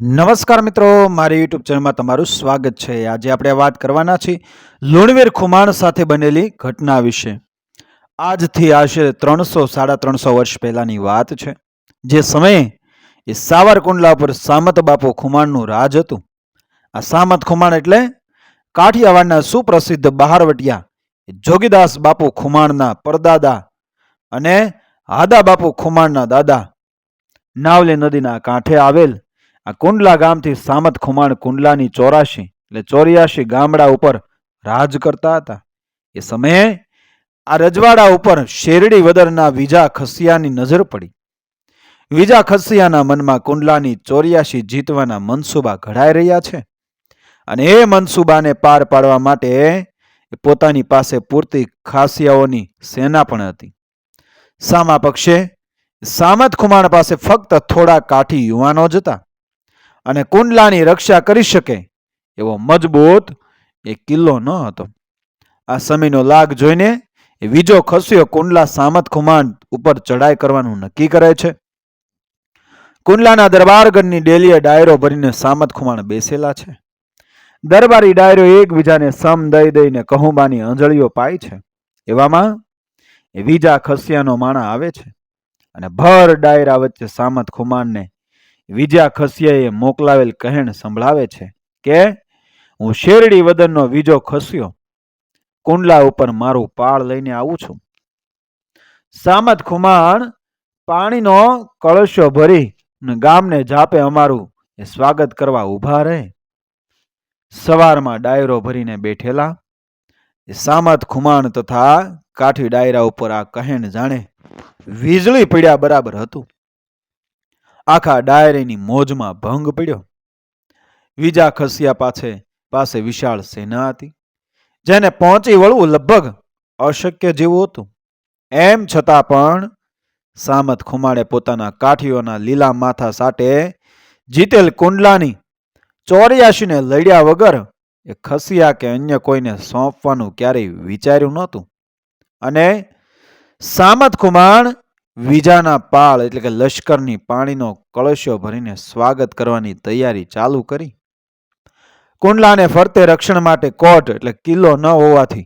નમસ્કાર મિત્રો, મારી યુટ્યુબ ચેનલમાં તમારું સ્વાગત છે. આજે આપણે વાત કરવાના છીએ લુણવીર ખુમાણ સાથે બનેલી ઘટના વિશે. આજથી આશરે ત્રણસો, સાડા ત્રણસો વર્ષ પહેલાંની વાત છે. જે સમયે એ સાવરકુંડલા પર સામત બાપુ ખુમાણનું રાજ હતું. આ સામત ખુમાણ એટલે કાઠિયાવાડના સુપ્રસિદ્ધ બહારવટિયા જોગીદાસ બાપુ ખુમાણના પરદાદા અને હાદા બાપુ ખુમાણના દાદા. નાવલી નદીના કાંઠે આવેલ આ કુંડલા ગામથી સામત ખુમાણ કુંડલાની ચોરાશી એટલે ચોર્યાશી ગામડા ઉપર રાજ કરતા હતા. એ સમયે આ રજવાડા ઉપર શેરડી વદરના વિજા ખસિયાની નજર પડી. વિજા ખસિયાના મનમાં કુંડલાની ચોર્યાશી જીતવાના મનસુબા ઘડાઈ રહ્યા છે અને એ મનસુબાને પાર પાડવા માટે પોતાની પાસે પૂરતી ખાસિયાઓની સેના પણ હતી. સામા પક્ષે સામત ખુમાણ પાસે ફક્ત થોડા કાઠી યુવાનો જ હતા. અને કુંડલાની રક્ષા કરી શકે એવો મજબૂત એ કિલ્લો ન હતો. આ સમયનો લાગ જોઈને એ બીજો ખસ્યો કુંડલા સામત ખુમાન ઉપર ચડાઈ કરવાનું નક્કી કરે છે. કુંડલાના દરબારગઢની ડેલીએ ડાયરો ભરીને સામત ખુમાણ બેસેલા છે. દરબારી ડાયરો એકબીજાને સમ દઈ દઈને કહુંબાની અંજળીઓ પાય છે. એવામાં એ બીજા ખસિયાનો માણા આવે છે અને ભર ડાયરા વચ્ચે સામત ખુમાનને વિજયા ખસિયાએ મોકલાવેલ કહેણ સંભળાવે છે કે, હું શેરડી વદનનો બીજો ખસ્યો કુંડલા ઉપર મારું પાળ લઈને આવું છું. સામત ખુમાણ પાણીનો કળશો ભરી ગામને જાપે અમારું એ સ્વાગત કરવા ઊભા રહે. સવારમાં ડાયરો ભરીને બેઠેલા સામત ખુમાણ તથા કાઠી ડાયરા ઉપર આ કહેણ જાણે વીજળી પડ્યા બરાબર હતું. આખા ડાયરીની મોજમાં ભંગ પડ્યો. વિજા ખસિયા પાછે પાસે વિશાળ સેના હતી, જેને પહોંચી વળવું લગભગ અશક્ય જેવું હતું. એમ છતાં પણ સામત ખુમાડે પોતાના કાઠીઓના લીલા માથા સાટે જીતેલ કુંડલાની ચોર્યાશીને લડ્યા વગર એ ખસિયા કે અન્ય કોઈને સોંપવાનું ક્યારેય વિચાર્યું નહોતું. અને સામત ખુમાણ વિજાના પાળ એટલે કે લશ્કરની પાણીનો કળશો ભરીને સ્વાગત કરવાની તૈયારી ચાલુ કરી. કુંડલાને ફરતે રક્ષણ માટે કોટ એટલે કિલ્લો ન હોવાથી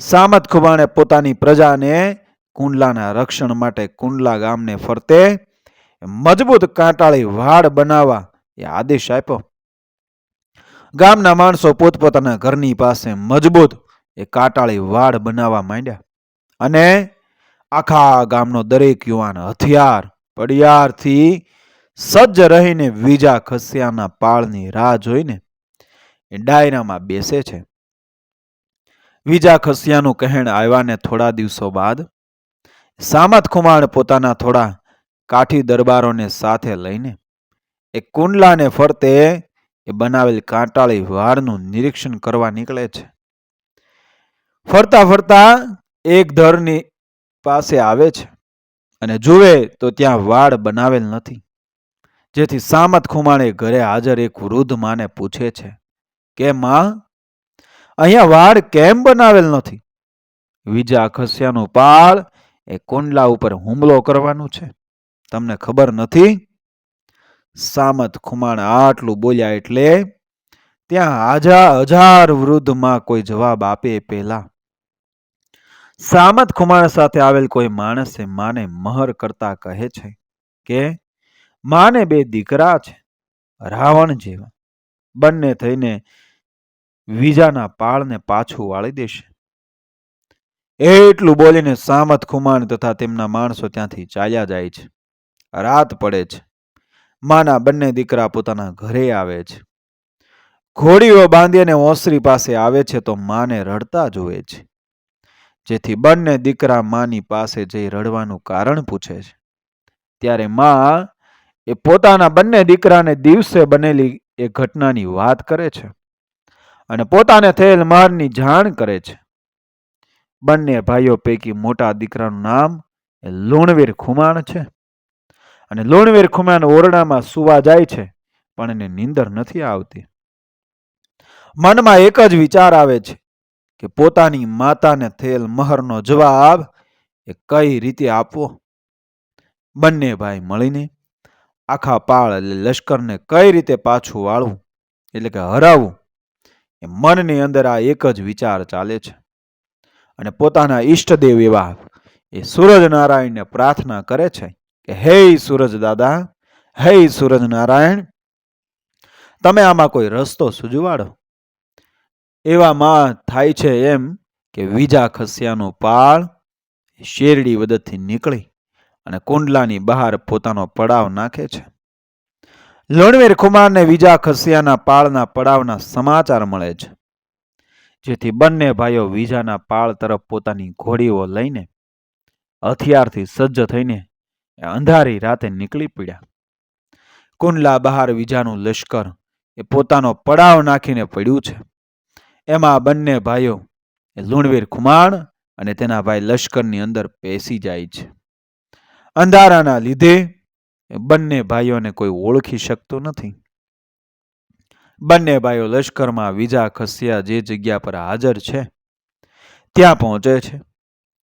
સામત ખુબાણે પોતાની પ્રજાને કુંડલાના રક્ષણ માટે કુંડલા ગામને ફરતે મજબૂત કાંટાળી વાડ બનાવવા એ આદેશ આપ્યો. ગામના માણસો પોતપોતાના ઘરની પાસે મજબૂત એ કાંટાળી વાડ બનાવવા માંડ્યા અને આખા ગામનો દરેક યુવાન હથિયાર, પડિયારથી સજ્જ રહીને બીજા ખસિયાના પાળની રાહ જોઈને એ ડાયરામાં બેસે છે. વીજા ખસિયાનું કહેણ આવ્યાને થોડા દિવસો બાદ સામત ખુમાણ પોતાના થોડા કાઠી દરબારોને સાથે લઈને એ કુંડલાને ફરતે એ બનાવેલ કાંટાળી વારનું નિરીક્ષણ કરવા નીકળે છે. ફરતા ફરતા એક ધરની પાસે આવે છે અને જુએ તો ત્યાં વાડ બનાવેલ નથી. જેથી સામત ખુમાણે ઘરે હાજર એક વૃદ્ધ માને પૂછે છે, કે માં, અહીંયા વાડ કેમ બનાવેલ નથી? વિજા ખસ્યાનું પાળ એ કુંડલા ઉપર હુમલો કરવાનું છે. તમને ખબર નથી? સામત ખુમાણ આટલું બોલ્યા એટલે ત્યાં હાજા હજાર વૃદ્ધમાં કોઈ જવાબ આપે પહેલાં સામત ખુમાણ સાથે આવેલ કોઈ માણસે માને મહર કરતા કહે છે કે, માને બે દીકરા છે, રાવણ જેવા. બંને થઈને વિજાના પાળને પાછું વાળી દેશે. એટલું બોલીને સામત ખુમાણ તથા તેમના માણસો ત્યાંથી ચાલ્યા જાય છે. રાત પડે છે. માના બંને દીકરા પોતાના ઘરે આવે છે. ઘોડીઓ બાંધી અને ઓસરી પાસે આવે છે તો માને રડતા જોવે છે. જેથી બંને દીકરા માની પાસે જઈ રડવાનું કારણ પૂછે છે. ત્યારે મા એ પોતાના બંને દીકરાને દિવસે બનેલી એ ઘટનાની વાત કરે છે અને પોતાને થયેલ મારની જાણ કરે છે. બંને ભાઈઓ પૈકી મોટા દીકરાનું નામ એ લુણવીર ખુમાણ છે અને લુણવીર ખુમાણ ઓરડામાં સુવા જાય છે પણ એને નીંદર નથી આવતી. મનમાં એક જ વિચાર આવે છે કે પોતાની માતાને થયેલ મહરનો જવાબ એ કઈ રીતે આપવો? બંને ભાઈ મળીને આખા પાળ એટલે લશ્કરને કઈ રીતે પાછું વાળવું, એટલે કે હરાવવું, એ મનની અંદર આ એક જ વિચાર ચાલે છે. અને પોતાના ઈષ્ટદેવ એવા એ સૂરજનારાયણને પ્રાર્થના કરે છે કે, હે સૂરજ દાદા, હે સૂરજનારાયણ તમે આમાં કોઈ રસ્તો સૂજવાડો. એવામાં થાય છે એમ કે વીજા ખસ્યાનો પાળ શેરડી વદતથી નીકળી અને કુંડલાની બહાર પોતાનો પડાવ નાખે છે. લણવીર કુમારને વીજા ખસિયાના પાળના પડાવના સમાચાર મળે છે. જેથી બંને ભાઈઓ વીજાના પાળ તરફ પોતાની ઘોડીઓ લઈને હથિયારથી સજ્જ થઈને અંધારી રાતે નીકળી પડ્યા. કુંડલા બહાર વીજાનું લશ્કર એ પોતાનો પડાવ નાખીને પડ્યું છે. એમાં બંને ભાઈઓ લુણવીર ખુમાણ અને તેના ભાઈ લશ્કરની અંદર પેસી જાય છે. અંધારાના લીધે બંને ભાઈઓને કોઈ ઓળખી શકતો નથી. બંને ભાઈઓ લશ્કરમાં વીજા ખસ્યા જે જગ્યા પર હાજર છે, ત્યાં પહોંચે છે.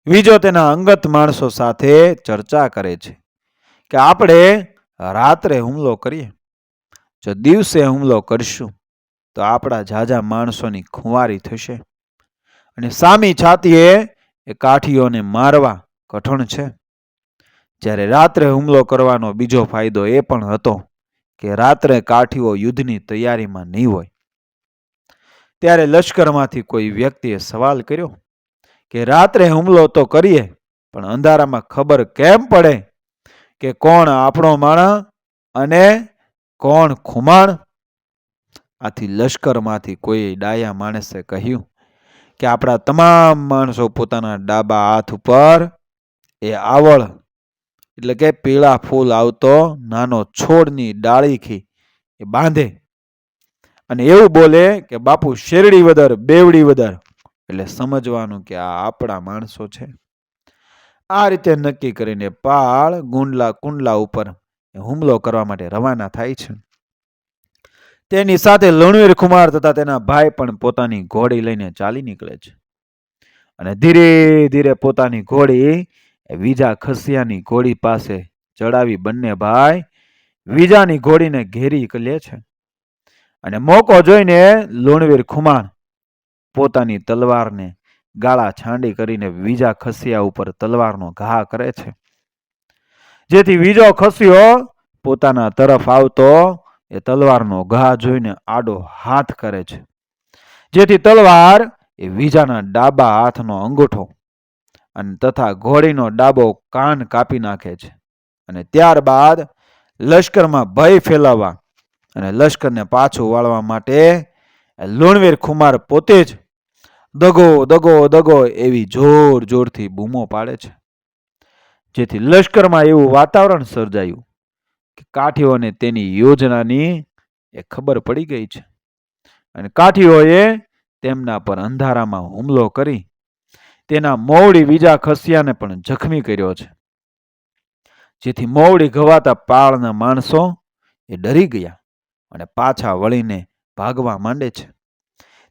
બીજો તેના અંગત માણસો સાથે ચર્ચા કરે છે કે આપણે રાત્રે હુમલો કરીએ, જો દિવસે હુમલો કરશું. તો આપણા ઝાઝા માણસોની ખુંવારી થશે. અને સામી છાતીએ એ કાઠીઓને મારવા કઠણ છે. જ્યારે રાત્રે હુમલો કરવાનો બીજો ફાયદો એ પણ હતો કે રાત્રે કાઠીઓ યુદ્ધની તૈયારીમાં નહીં હોય. ત્યારે લશ્કરમાંથી કોઈ વ્યક્તિએ સવાલ કર્યો કે રાત્રે હુમલો તો કરીએ, પણ અંધારામાં ખબર કેમ પડે કે કોણ આપણો માણસ અને કોણ ખુમાણ? આથી લશ્કરમાંથી કોઈ ડાયા માણસે કહ્યું કે આપણા તમામ માણસો પોતાના ડાબા હાથ ઉપર એ આવળ, એટલે કે પીળા ફૂલ આવતો નાનો છોડની ડાળીથી એ બાંધે. અને એવું બોલે કે બાપુ શેરડી વદર, બેવડી વદર, એટલે સમજવાનું કે આ આપણા માણસો છે. આ રીતે નક્કી કરીને પાળ ગુંડલા કુંડલા ઉપર હુમલો કરવા માટે રવાના થાય છે. તેની સાથે લણવીર કુમાર તથા તેના ભાઈ પણ પોતાની ઘોડી લઈને ચાલી નીકળે છે. અને ધીરે ધીરે પોતાની ઘોડી બીજા ખસિયાની ઘોડી પાસે ચડાવી બંને ભાઈ બીજાની ઘોડીને ઘેરી લે છે. અને મોકો જોઈને લુણવીર ખુમાણ પોતાની તલવારને ગાળા છાંડી કરીને બીજા ખસિયા ઉપર તલવારનો ઘા કરે છે. જેથી બીજો ખસ્યો, પોતાના તરફ આવતો એ તલવારનો ઘા જોઈને આડો હાથ કરે છે. જેથી તલવાર એ વીજાના ડાબા હાથનો અંગૂઠો અને તથા ઘોડીનો ડાબો કાન કાપી નાખે છે અને ત્યારબાદ લશ્કરમાં ભય ફેલાવવા અને લશ્કરને પાછું વાળવા માટે લુણવીર ખુમાર પોતે જ દગો દગો દગો એવી જોર જોરથી બૂમો પાડે છે. જેથી લશ્કરમાં એવું વાતાવરણ સર્જાયું. કે કાઠીઓને તેની યોજનાની એ ખબર પડી ગઈ છે. અને કાઠીઓએ તેમના પર અંધારામાં હુમલો કરી તેના મોવડી બીજા ખસિયાને પણ જખમી કર્યો છે. જેથી મોવડી ઘવાતા પાળના માણસો એ ડરી ગયા અને પાછા વળીને ભાગવા માંડે છે.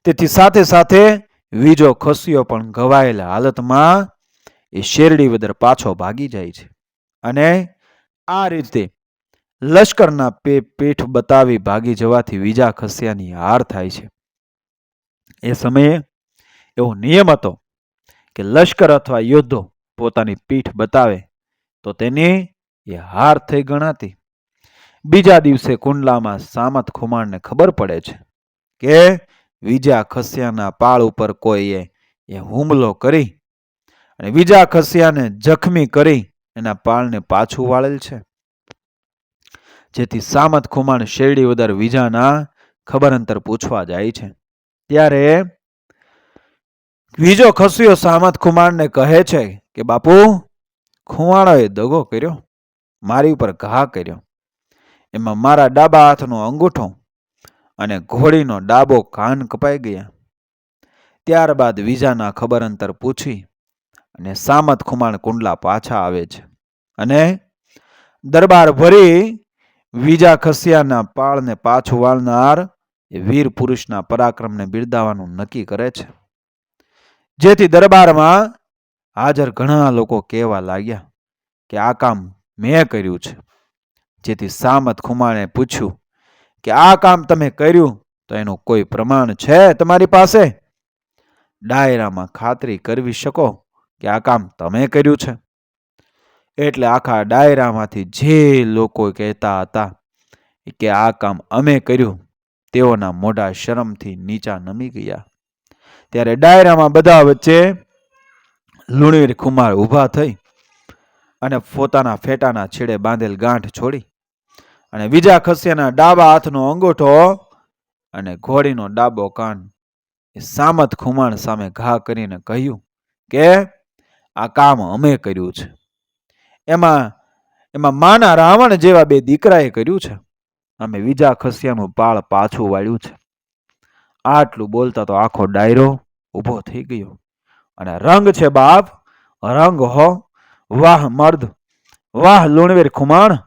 તેથી સાથે સાથે બીજો ખસ્યો પણ ઘવાયેલા હાલતમાં એ શેરડી વદર પાછો ભાગી જાય છે. અને આ રીતે લશ્કરના પે, પીઠ બતાવી ભાગી જવાથી વીજા ખસ્યાની હાર થાય છે. એ સમયે એવો નિયમ હતો કે લશ્કર અથવા યોદ્ધો પોતાની પીઠ બતાવે તો તેની એ હાર થઈ ગણાતી. બીજા દિવસે કુંડલામાં સામત ખુમાણને ખબર પડે છે કે વિજા ખસિયાના પાળ ઉપર કોઈએ એ હુમલો કરી અને બીજા ખસિયાને જખમી કરી એના પાળને પાછું વાળેલ છે. જેથી સામત ખુમાણ શેરડી ઉદર વિજાના ખબર અંતર પૂછવા જાય છે. ત્યારે બીજો ખસ્યો સામત ખુમાણને કહે છે કે, બાપુ, ખુવાણોએ દગો કર્યો, મારી ઉપર ઘા કર્યો. એમાં મારા ડાબા હાથનો અંગૂઠો અને ઘોડીનો ડાબો કાન કપાઈ ગયા. ત્યારબાદ વિજાના ખબર અંતર પૂછી અને સામત ખુમાણ કુંડલા પાછા આવે છે અને દરબાર ભરી વિજા ખસિયાના પાળને પાછું વાળનાર એ વીર પુરુષના પરાક્રમને બિરદાવવાનું નક્કી કરે છે. જેથી દરબારમાં હાજર ઘણા લોકો કહેવા લાગ્યા કે આ કામ મેં કર્યું છે. જેથી સામત ખુમાણે પૂછ્યું કે આ કામ તમે કર્યું તો એનું કોઈ પ્રમાણ છે તમારી પાસે? ડાયરામાં ખાતરી કરવી શકો કે આ કામ તમે કર્યું છે. એટલે આખા ડાયરામાંથી જે લોકો કહેતા હતા કે આ કામ અમે કર્યું, તેઓના મોઢા શરમથી નીચા નમી ગયા. ત્યારે ડાયરામાં બધા વચ્ચે લુણીર કુમાર ઊભા થઈ અને પોતાના ફેટાના છેડે બાંધેલ ગાંઠ છોડી અને બીજા ખસ્યાના ડાબા હાથનો અંગૂઠો અને ઘોડીનો ડાબો કાન એ સામત ખુમાણ સામે ઘા કરીને કહ્યું કે, આ કામ અમે કર્યું છે. એમાં એમાં માના રાવણ જેવા બે દીકરાએ કર્યું છે. અમે બીજા ખસિયાનું પાળ પાછું વાળ્યું છે. આટલું બોલતા તો આખો ડાયરો ઊભો થઈ ગયો. અને રંગ છે બાપ, રંગ હો, વાહ મર્દ, વાહ લુણવીર ખુમાણ,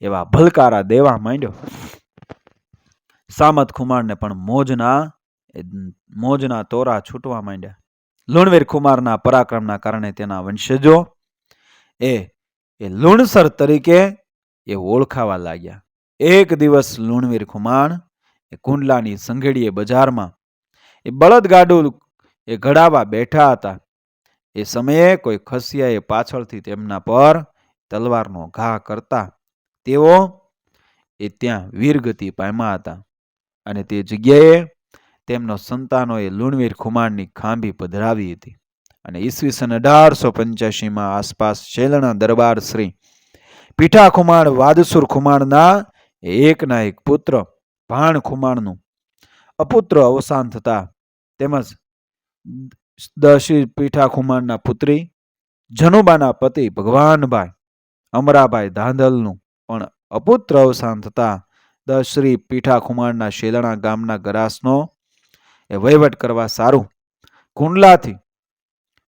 એવા ભલકારા દેવા માંડ્યો. સામત ખુમારને પણ મોજના મોજના તોરા છૂટવા માંડ્યા. લુણવીર કુમારના પરાક્રમના કારણે તેના વંશજો એ એ લુણસર તરીકે એ ઓળખાવા લાગ્યા. એક દિવસ લુણવીર ખુમાણ એ કુંડલાની સંઘેડીએ બજારમાં એ બળદગાડું એ ઘડાવા બેઠા હતા. એ સમયે કોઈ ખસિયાએ પાછળથી તેમના પર તલવારનો ઘા કરતા તેઓ એ ત્યાં વીરગતિ પામ્યા હતા અને તે જગ્યાએ તેમનો સંતાનોએ લુણવીર ખુમાણની ખાંભી પધરાવી હતી. અને ઈસવીસન અઢારસો પંચ્યાસીમાં આસપાસ શેલણા દરબાર શ્રી પીઠા ખુમાણ વાદસુર ખુમાણના એકના એક પુત્ર ભાણ ખુમાણનું અપુત્ર અવસાન થતા તેમજ દશી પીઠા ખુમાણના પુત્રી જનુબાના પતિ ભગવાનભાઈ અમરાભાઈ ધાંધલનું પણ અપુત્ર અવસાન થતા દશરી પીઠા ખુમાણના શેલણા ગામના ગરાસનો એ વહીવટ કરવા સારું. કુંડલાથી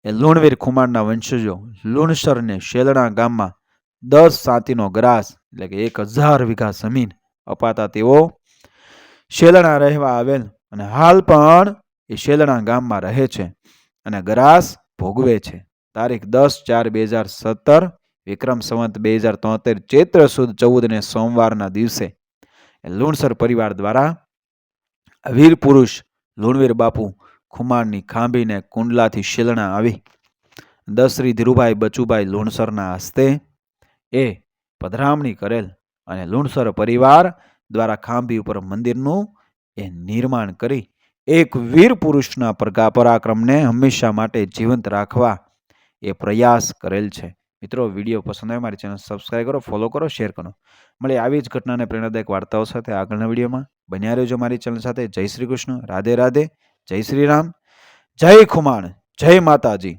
એ લુણવીર ખુમાણના વંશજો લુણસરને શેલણા ગામમાં દસ સાતીનો ગ્રાસ એટલે કે એક હજાર વીઘા જમીન અપાતા તેઓ શેલણા રહેવા આવેલ અને હાલ પણ એ શેલણા ગામમાં રહે છે અને ગ્રાસ ભોગવે છે. તારીખ દસ ચાર બે હજાર સત્તર, વિક્રમ સંવત બે હજાર તોતેર, ચૈત્ર સુદ ચૌદ ને સોમવારના દિવસે લુણસર પરિવાર દ્વારા વીર પુરુષ લુણવીર બાપુ ખુમાણની ખાંભીને કુંડલાથી શીલણા આવી. દસરી ધીરુભાઈ બચુભાઈ લુણસરના હસ્તે એ પધરામણી કરેલ અને લુણસર પરિવાર દ્વારા ખાંભી ઉપર મંદિરનું એ નિર્માણ કરી એક વીર પુરુષના પ્રગા પરાક્રમને હંમેશા માટે જીવંત રાખવા એ પ્રયાસ કરેલ છે. મિત્રો, વીડિયો પસંદ આવે મારી ચેનલ સબસ્ક્રાઈબ કરો, ફોલો કરો, શેર કરો. મળે આવી જ ઘટનાને પ્રેરણાદાયક વાર્તાઓ સાથે આગળના વિડીયોમાં. બન્યા રહેજો મારી ચેનલ સાથે. જય શ્રી કૃષ્ણ. રાધે રાધે. જય શ્રી રામ. જય ખુમાણ. જય માતાજી.